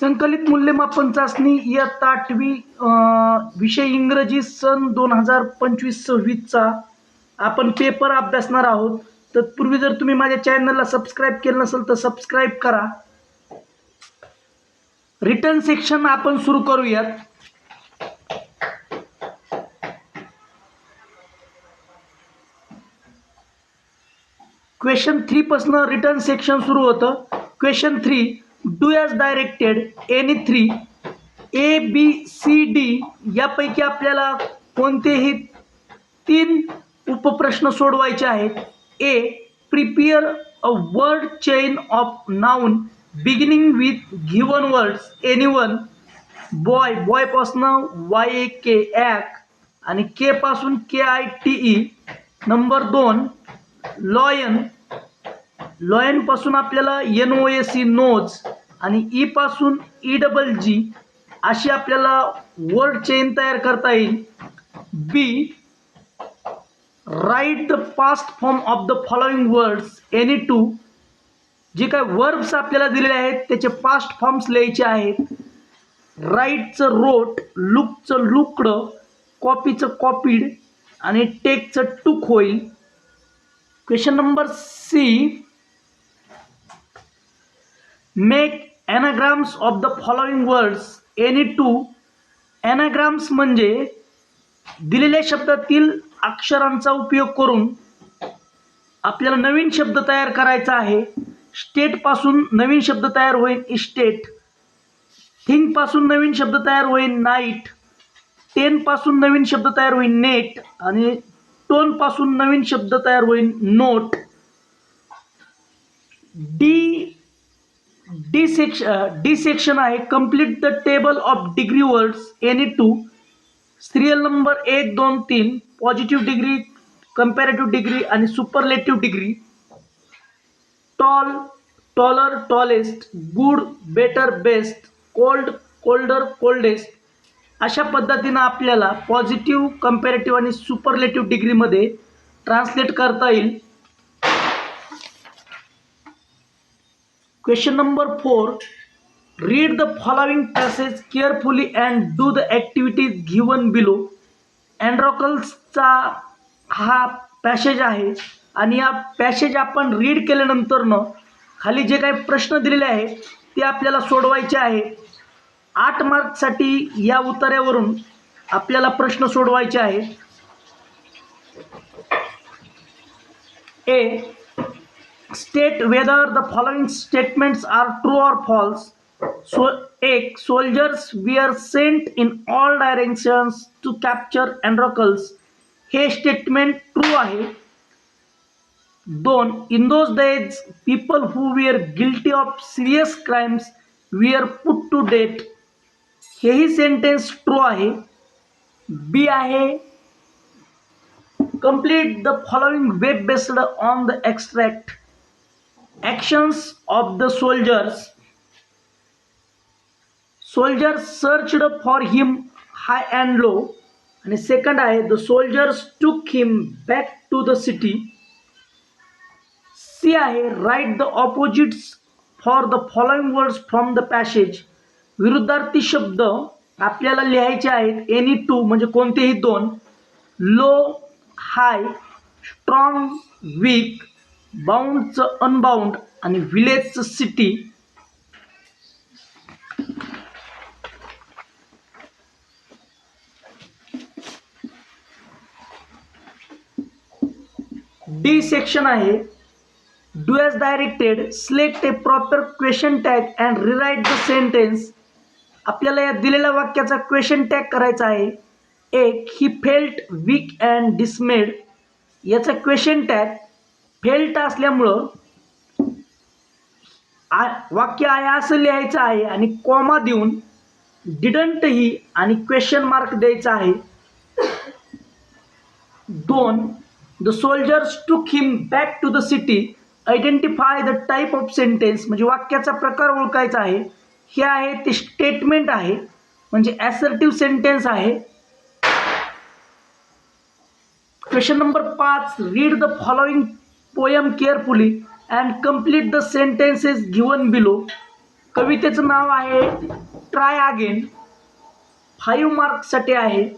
संकलित मूल्यमापन चाचणी इयत्ता आठवी विषय इंग्रजी सन दोन हजार पंचवीस सव्वीसचा आपण पेपर अभ्यासणार आहोत. तत्पूर्वी जर तुम्ही माझ्या चॅनलला सबस्क्राईब केलं नसेल तर सबस्क्राईब करा. रिटर्न सेक्शन आपण सुरू करूयात. क्वेश्चन थ्रीपासनं रिटर्न सेक्शन सुरू होतं. Question three do as directed any three A B C D यापैकी आपल्याला कोणतेही तीन उपप्रश्न सोडवायचे आहेत. A prepare a word chain of noun beginning with given words any one boy बॉयपासनं Y A K ॲक आणि के पासून K I T E number दोन लॉयन लॉयनपासून आपल्याला N O S C nose आणि ई पासून ई डबल जी अशी आपल्याला word chain तयार करता येईल. B write the past form of the following words any two जे काय वर्ब्स आपल्याला दिलेले आहेत त्याचे पास्ट फॉर्म्स लिहायचे आहेत. राईटचं रोट लुकचं लुकडं कॉपीचं कॉपीड आणि टेकचं टूक होईल. Question number C make anagrams of the following words any two anagrams म्हणजे दिलेल्या शब्दातील अक्षरांचा उपयोग करून आपल्याला नवीन शब्द तयार करायचा आहे. स्टेटपासून नवीन शब्द तयार होईल इस्टेट थिंगपासून नवीन शब्द तयार होईल नाईट टेनपासून नवीन शब्द तयार होईल नेट आणि टोनपासून नवीन शब्द तयार होईल note D D sec D section आहे complete the table of degree words any two serial number एक दोन तीन positive degree comparative degree and superlative degree tall taller tallest good better best cold colder coldest अशा पद्धतीनं आपल्याला positive comparative आणि superlative डिग्रीमध्ये translate करता येईल. Question number four read the following passage carefully and do the activities given below अँड्रॉकल्सचा हा passage आहे आणि या पॅसेज आपण रीड केल्यानंतरनं खाली जे काही प्रश्न दिलेले आहेत ते आपल्याला सोडवायचे आहे. आठ मार्कसाठी या उतार्यावरून आपल्याला प्रश्न सोडवायचे आहेत A state whether the following statements are true or false so एक soldiers we are sent in all directions to capture Androcles हे स्टेटमेंट ट्रू आहे दोन in those days people who we are guilty of serious crimes we are put to death हेही sentence true आहे बी आहे complete the following web based on the extract Actions of the soldiers. Soldiers searched for him high and low. आणि second आहे the soldiers took him back to the city C आहे write the opposites for the following words from the passage विरुद्धार्थी शब्द आपल्याला लिहायचे आहेत any two म्हणजे कोणतेही दोन. लो हाय स्ट्रॉंग वीक बाउंडचं अनबाउंड आणि विलेजचं सिटी डी सेक्शन आहे. Do as directed select a proper question tag and rewrite the sentence आपल्याला या दिलेल्या वाक्याचा क्वेश्चन टॅग करायचा आहे. एक he felt weak and dismayed याचा क्वेश्चन टॅग फेल्ट असल्यामुळं आ वाक्य आहे असं लिहायचं आहे आणि कॉमा देऊन डिडंट ही आणि क्वेश्चन मार्क द्यायचा आहे. दोन the soldiers to him back to the city identify the type of sentence म्हणजे वाक्याचा प्रकार ओळखायचा आहे. हे आहे ते स्टेटमेंट आहे म्हणजे ॲसर्टिव्ह सेंटेन्स आहे. क्वेश्चन नंबर पाच read the following poem carefully and complete the sentences given below. कवितेचं नाव आहे ट्राय अगेन. फाईव्ह मार्क्ससाठी आहे.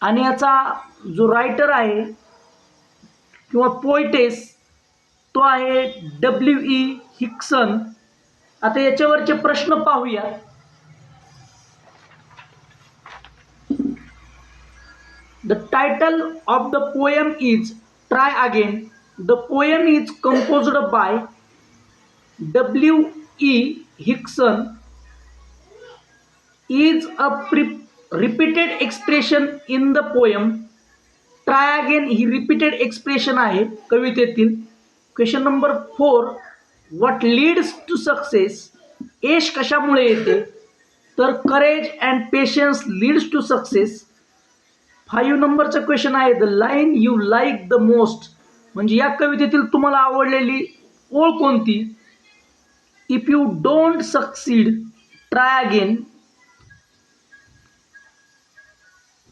आणि याचा जो रायटर आहे किंवा पोयटेस तो आहे डब्ल्यू ई हिक्सन. आता याच्यावरचे प्रश्न पाहूया. The title of the poem is try again the poem is composed by W E Hickson is a pre repeated expression in the poem try again he repeated expression आहे कवितेतील. Question number four what leads to success यश कशामुळे येते? तर courage and patience leads to success five नंबरचं question आहे the line you like the most म्हणजे या कवितेतील तुम्हाला आवडलेली ओळ कोणती? If you don't succeed try again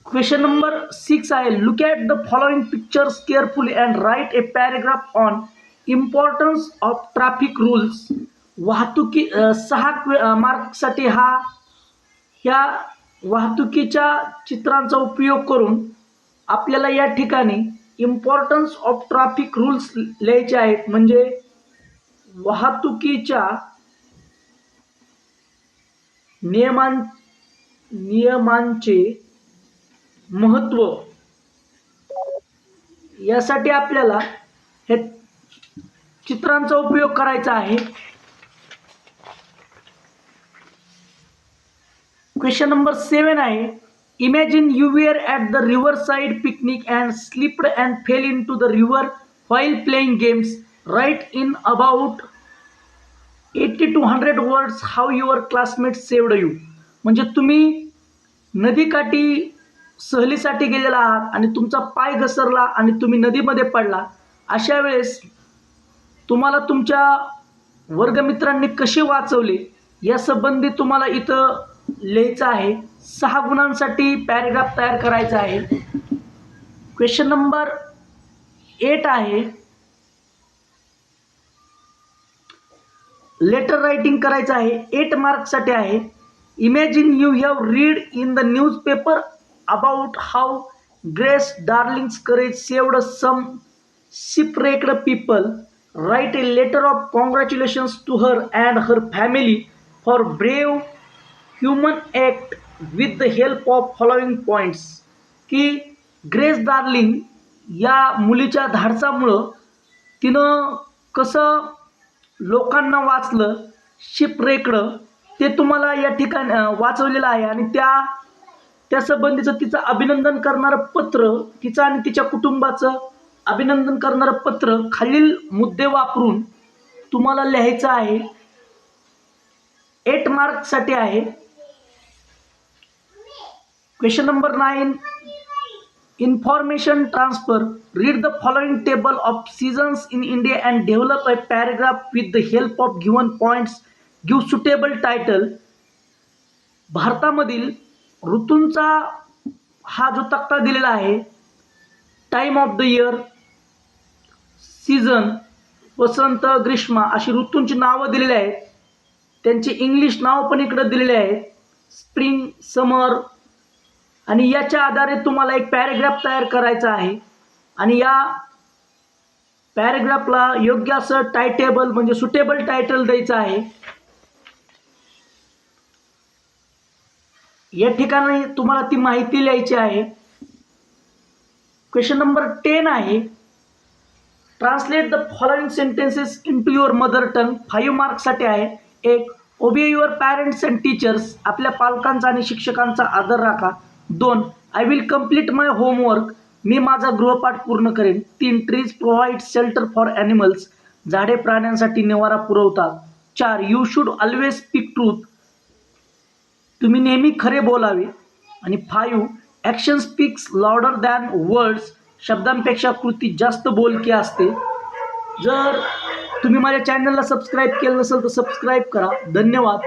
question number six आहे look at the following pictures carefully and write a paragraph on importance of traffic rules वाहतुकी सहा क्वे मार्कसाठी हा ह्या वाहतुकीच्या चित्रांचा उपयोग करून आपल्याला या ठिकाणी इम्पॉर्टन्स ऑफ ट्रॅफिक रूल्स लिहायचे आहेत. म्हणजे वाहतुकीच्या नियमां नियमांचे महत्त्व यासाठी आपल्याला हे चित्रांचा उपयोग करायचा आहे. क्वेश्चन नंबर सेवन आहे imagine you were at the river side picnic and slipped and fell into the river while playing games write in about eighty two hundred words how your classmate saved you म्हणजे तुम्ही नदीकाठी सहलीसाठी गेलेला आहात आणि तुमचा पाय घसरला आणि तुम्ही नदीमध्ये पडला. अशा वेळेस तुम्हाला तुमच्या वर्गमित्रांनी कसे वाचवले? या संबंधी तुम्हाला इथं लिहायचं आहे, सहा गुणांसाठी पॅरेग्राफ तयार आहे. क्वेश्चन नंबर एट आहे. लेटर रायटिंग करायचं आहे एट मार्क्ससाठी आहे. Imagine you have read in the newspaper about how Grace Darling's courage saved some shipwrecked people. Write a letter of congratulations to her and her family for brave human act with the help of following points की Grace Darling या मुलीच्या धाडसामुळं तिनं कसं लोकांना वाचलं शिपरेकडं ते तुम्हाला या ठिकाणी वाचवलेलं आहे. आणि त्या त्या संबंधीचं तिचं अभिनंदन करणारं पत्र तिचं आणि तिच्या कुटुंबाचं अभिनंदन करणारं पत्र खालील मुद्दे वापरून तुम्हाला लिहायचं आहे. एट मार्कसाठी आहे. Question number nine information transfer read the following table of seasons in India and develop a paragraph with the help of given points give suitable title भारतामधील ऋतूंचा हा जो तक्ता दिलेला आहे time of the year season वसंत ग्रीष्म अशी ऋतूंची नावं दिलेली आहेत. त्यांचे इंग्लिश नाव पण इकडं दिलेले आहेत स्प्रिंग समर आणि याच्या आधारे तुम्हाला एक पॅरेग्राफ तयार करायचा आहे. आणि या पॅरेग्राफला योग्य असं टायटेबल म्हणजे सुटेबल टायटल द्यायचं आहे. या ठिकाणी तुम्हाला ती माहिती लिहायची आहे. क्वेश्चन नंबर टेन आहे. Translate the following sentences into your mother tongue five मार्क्ससाठी आहे. एक ओबे युअर पॅरेंट्स अँड टीचर्स आपल्या पालकांचा आणि शिक्षकांचा आदर राखा. दोन I will complete my homework मी माझा गृहपाठ पूर्ण करेन. तीन trees provide shelter for animals झाडे प्राण्यांसाठी निवारा पुरवतात चार you should always speak truth तुम्ही नेहमी खरे बोलावे. आणि five action speaks louder than words शब्दांपेक्षा कृती जास्त बोलकी असते. जर तुम्ही माझ्या चॅनलला सबस्क्राईब केलं नसेल तर सबस्क्राईब करा. धन्यवाद.